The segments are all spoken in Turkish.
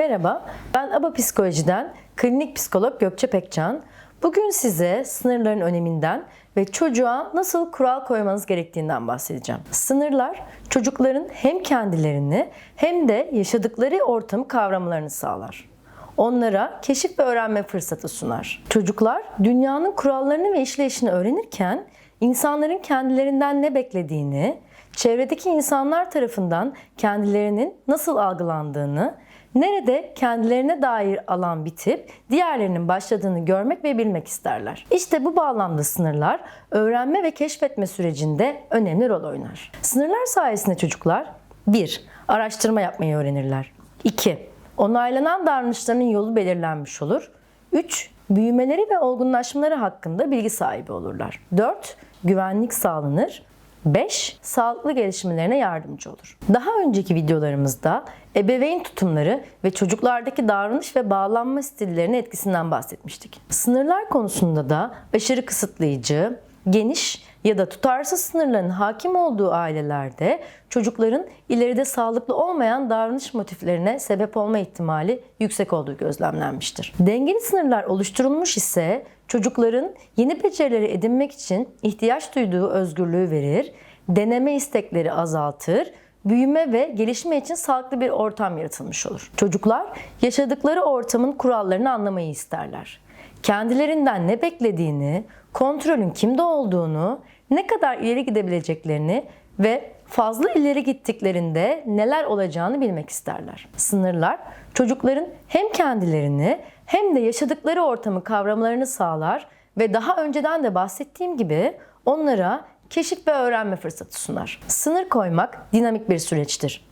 Merhaba, ben ABA Psikoloji'den klinik psikolog Gökçe Pekcan. Bugün size sınırların öneminden ve çocuğa nasıl kural koymanız gerektiğinden bahsedeceğim. Sınırlar çocukların hem kendilerini hem de yaşadıkları ortamı kavramalarını sağlar. Onlara keşif ve öğrenme fırsatı sunar. Çocuklar dünyanın kurallarını ve işleyişini öğrenirken insanların kendilerinden ne beklediğini, çevredeki insanlar tarafından kendilerinin nasıl algılandığını, nerede kendilerine dair alan bitip diğerlerinin başladığını görmek ve bilmek isterler. İşte bu bağlamda sınırlar öğrenme ve keşfetme sürecinde önemli rol oynar. Sınırlar sayesinde çocuklar 1. Araştırma yapmayı öğrenirler. 2. Onaylanan davranışlarının yolu belirlenmiş olur. 3. Büyümeleri ve olgunlaşmaları hakkında bilgi sahibi olurlar. 4. Güvenlik sağlanır. 5. Sağlıklı gelişmelerine yardımcı olur. Daha önceki videolarımızda ebeveyn tutumları ve çocuklardaki davranış ve bağlanma stillerinin etkisinden bahsetmiştik. Sınırlar konusunda da aşırı kısıtlayıcı, geniş ya da tutarsız sınırların hakim olduğu ailelerde çocukların ileride sağlıklı olmayan davranış motiflerine sebep olma ihtimali yüksek olduğu gözlemlenmiştir. Dengeli sınırlar oluşturulmuş ise çocukların yeni becerileri edinmek için ihtiyaç duyduğu özgürlüğü verir, deneme istekleri azaltır, büyüme ve gelişme için sağlıklı bir ortam yaratılmış olur. Çocuklar yaşadıkları ortamın kurallarını anlamayı isterler. Kendilerinden ne beklediğini, kontrolün kimde olduğunu, ne kadar ileri gidebileceklerini ve fazla ileri gittiklerinde neler olacağını bilmek isterler. Sınırlar çocukların hem kendilerini hem de yaşadıkları ortamı kavramalarını sağlar ve daha önceden de bahsettiğim gibi onlara keşif ve öğrenme fırsatı sunar. Sınır koymak dinamik bir süreçtir.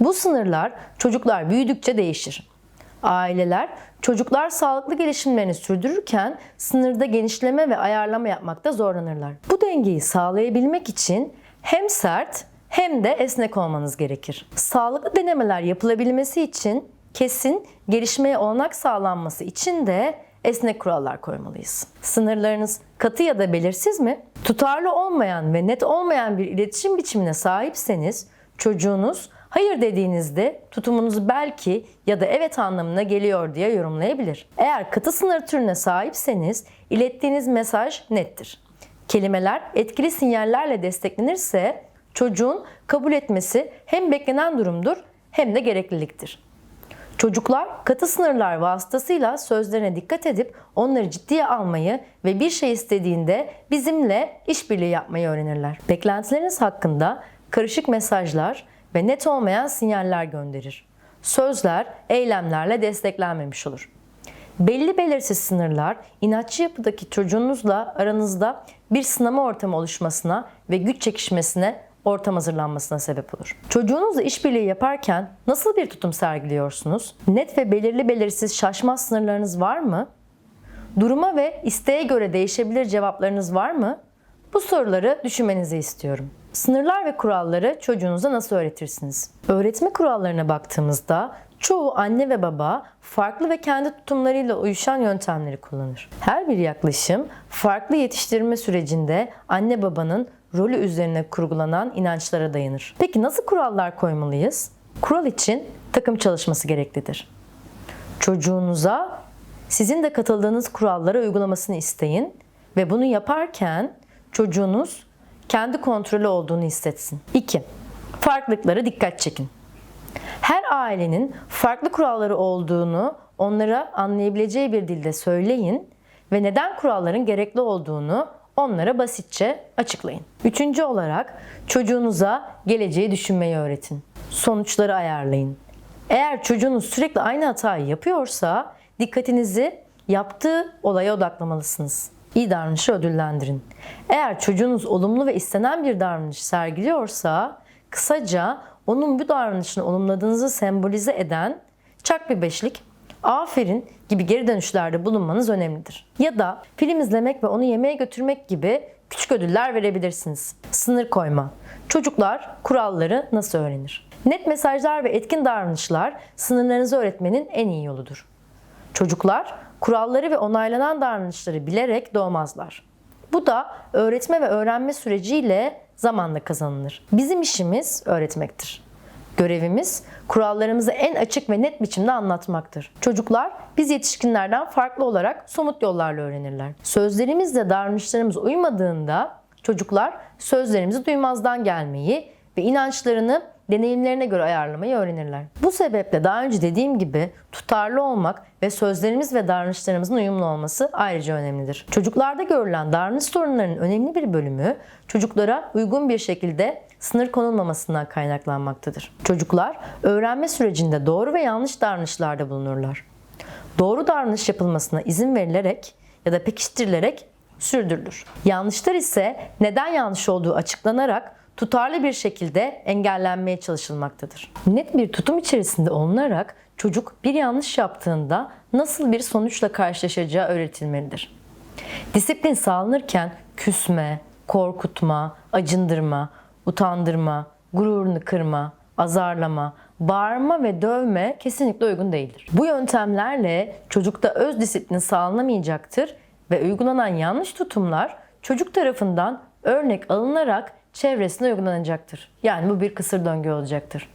Bu sınırlar çocuklar büyüdükçe değişir. Aileler çocuklar sağlıklı gelişimlerini sürdürürken sınırda genişleme ve ayarlama yapmakta zorlanırlar. Bu dengeyi sağlayabilmek için hem sert hem de esnek olmanız gerekir. Sağlıklı denemeler yapılabilmesi için kesin gelişmeye olanak sağlanması için de esnek kurallar koymalıyız. Sınırlarınız katı ya da belirsiz mi? Tutarlı olmayan ve net olmayan bir iletişim biçimine sahipseniz çocuğunuz hayır dediğinizde tutumunuz belki ya da evet anlamına geliyor diye yorumlayabilir. Eğer katı sınır türüne sahipseniz ilettiğiniz mesaj nettir. Kelimeler etkili sinyallerle desteklenirse çocuğun kabul etmesi hem beklenen durumdur hem de gerekliliktir. Çocuklar katı sınırlar vasıtasıyla sözlerine dikkat edip onları ciddiye almayı ve bir şey istediğinde bizimle işbirliği yapmayı öğrenirler. Beklentileriniz hakkında karışık mesajlar ve net olmayan sinyaller gönderir. Sözler eylemlerle desteklenmemiş olur. Belli belirsiz sınırlar inatçı yapıdaki çocuğunuzla aranızda bir sınama ortamı oluşmasına ve güç çekişmesine ortam hazırlanmasına sebep olur. Çocuğunuzla işbirliği yaparken nasıl bir tutum sergiliyorsunuz? Net ve belirli belirsiz şaşmaz sınırlarınız var mı? Duruma ve isteğe göre değişebilir cevaplarınız var mı? Bu soruları düşünmenizi istiyorum. Sınırlar ve kuralları çocuğunuza nasıl öğretirsiniz? Öğretme kurallarına baktığımızda çoğu anne ve baba farklı ve kendi tutumlarıyla uyuşan yöntemleri kullanır. Her bir yaklaşım farklı yetiştirme sürecinde anne babanın rolü üzerine kurgulanan inançlara dayanır. Peki nasıl kurallar koymalıyız? Kural için takım çalışması gereklidir. Çocuğunuza sizin de katıldığınız kurallara uygulamasını isteyin ve bunu yaparken çocuğunuz kendi kontrolü olduğunu hissetsin. 2. Farklılıklara dikkat çekin. Her ailenin farklı kuralları olduğunu onlara anlayabileceği bir dilde söyleyin ve neden kuralların gerekli olduğunu onlara basitçe açıklayın. Üçüncü olarak çocuğunuza geleceği düşünmeyi öğretin. Sonuçları ayarlayın. Eğer çocuğunuz sürekli aynı hatayı yapıyorsa dikkatinizi yaptığı olaya odaklamalısınız. İyi davranışı ödüllendirin. Eğer çocuğunuz olumlu ve istenen bir davranış sergiliyorsa kısaca onun bu davranışını olumladığınızı sembolize eden çak bir beşlik aferin gibi geri dönüşlerde bulunmanız önemlidir. Ya da film izlemek ve onu yemeğe götürmek gibi küçük ödüller verebilirsiniz. Sınır koyma. Çocuklar kuralları nasıl öğrenir? Net mesajlar ve etkin davranışlar sınırlarınızı öğretmenin en iyi yoludur. Çocuklar kuralları ve onaylanan davranışları bilerek doğmazlar. Bu da öğretme ve öğrenme süreciyle zamanla kazanılır. Bizim işimiz öğretmektir. Görevimiz kurallarımızı en açık ve net biçimde anlatmaktır. Çocuklar biz yetişkinlerden farklı olarak somut yollarla öğrenirler. Sözlerimizle davranışlarımız uymadığında çocuklar sözlerimizi duymazdan gelmeyi ve inançlarını deneyimlerine göre ayarlamayı öğrenirler. Bu sebeple daha önce dediğim gibi tutarlı olmak ve sözlerimiz ve davranışlarımızın uyumlu olması ayrıca önemlidir. Çocuklarda görülen davranış sorunlarının önemli bir bölümü çocuklara uygun bir şekilde sınır konulmamasından kaynaklanmaktadır. Çocuklar öğrenme sürecinde doğru ve yanlış davranışlarda bulunurlar. Doğru davranış yapılmasına izin verilerek ya da pekiştirilerek sürdürülür. Yanlışlar ise neden yanlış olduğu açıklanarak tutarlı bir şekilde engellenmeye çalışılmaktadır. Net bir tutum içerisinde olunarak çocuk bir yanlış yaptığında nasıl bir sonuçla karşılaşacağı öğretilmelidir. Disiplin sağlanırken küsme, korkutma, acındırma, utandırma, gururunu kırma, azarlama, bağırma ve dövme kesinlikle uygun değildir. Bu yöntemlerle çocukta öz disiplin sağlanamayacaktır ve uygulanan yanlış tutumlar çocuk tarafından örnek alınarak çevresine uygulanacaktır. Yani bu bir kısır döngü olacaktır.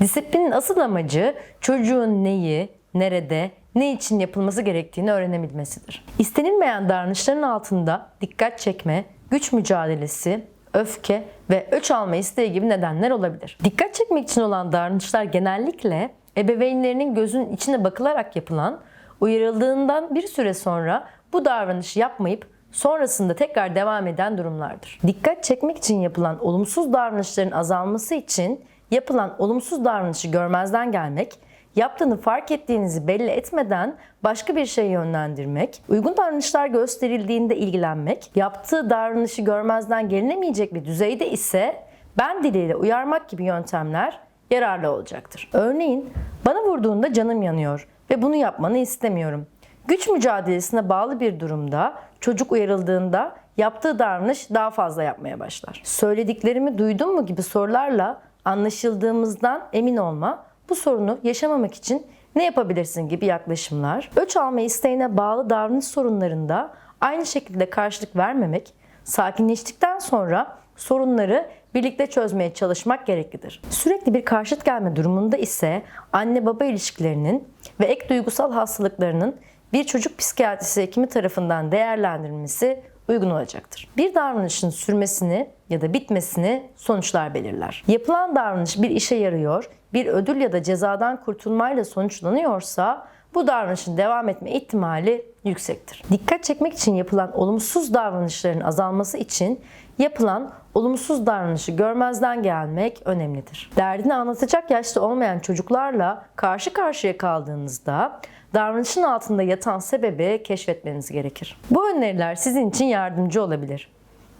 Disiplinin asıl amacı çocuğun neyi, nerede, ne için yapılması gerektiğini öğrenebilmesidir. İstenilmeyen davranışların altında dikkat çekme, güç mücadelesi, öfke ve öç alma isteği gibi nedenler olabilir. Dikkat çekmek için olan davranışlar genellikle ebeveynlerinin gözünün içine bakılarak yapılan, uyarıldığından bir süre sonra bu davranışı yapmayıp sonrasında tekrar devam eden durumlardır. Dikkat çekmek için yapılan olumsuz davranışların azalması için yapılan olumsuz davranışı görmezden gelmek, yaptığını fark ettiğinizi belli etmeden başka bir şeye yönlendirmek, uygun davranışlar gösterildiğinde ilgilenmek, yaptığı davranışı görmezden gelinemeyecek bir düzeyde ise ben diliyle uyarmak gibi yöntemler yararlı olacaktır. Örneğin bana vurduğunda canım yanıyor ve bunu yapmanı istemiyorum. Güç mücadelesine bağlı bir durumda çocuk uyarıldığında yaptığı davranış daha fazla yapmaya başlar. Söylediklerimi duydun mu gibi sorularla anlaşıldığımızdan emin olma, bu sorunu yaşamamak için ne yapabilirsin gibi yaklaşımlar. Öç alma isteğine bağlı davranış sorunlarında aynı şekilde karşılık vermemek, sakinleştikten sonra sorunları birlikte çözmeye çalışmak gereklidir. Sürekli bir karşıt gelme durumunda ise anne baba ilişkilerinin ve ek duygusal hastalıklarının bir çocuk psikiyatrisi hekimi tarafından değerlendirilmesi uygun olacaktır. Bir davranışın sürmesini ya da bitmesini sonuçlar belirler. Yapılan davranış bir işe yarıyor, bir ödül ya da cezadan kurtulmayla sonuçlanıyorsa bu davranışın devam etme ihtimali yüksektir. Dikkat çekmek için yapılan olumsuz davranışların azalması için yapılan olumsuz davranışı görmezden gelmek önemlidir. Derdini anlatacak yaşta olmayan çocuklarla karşı karşıya kaldığınızda davranışın altında yatan sebebi keşfetmeniz gerekir. Bu öneriler sizin için yardımcı olabilir.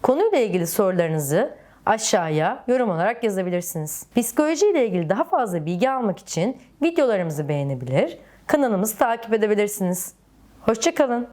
Konuyla ilgili sorularınızı aşağıya yorum olarak yazabilirsiniz. Psikoloji ile ilgili daha fazla bilgi almak için videolarımızı beğenebilir, kanalımızı takip edebilirsiniz. Hoşçakalın.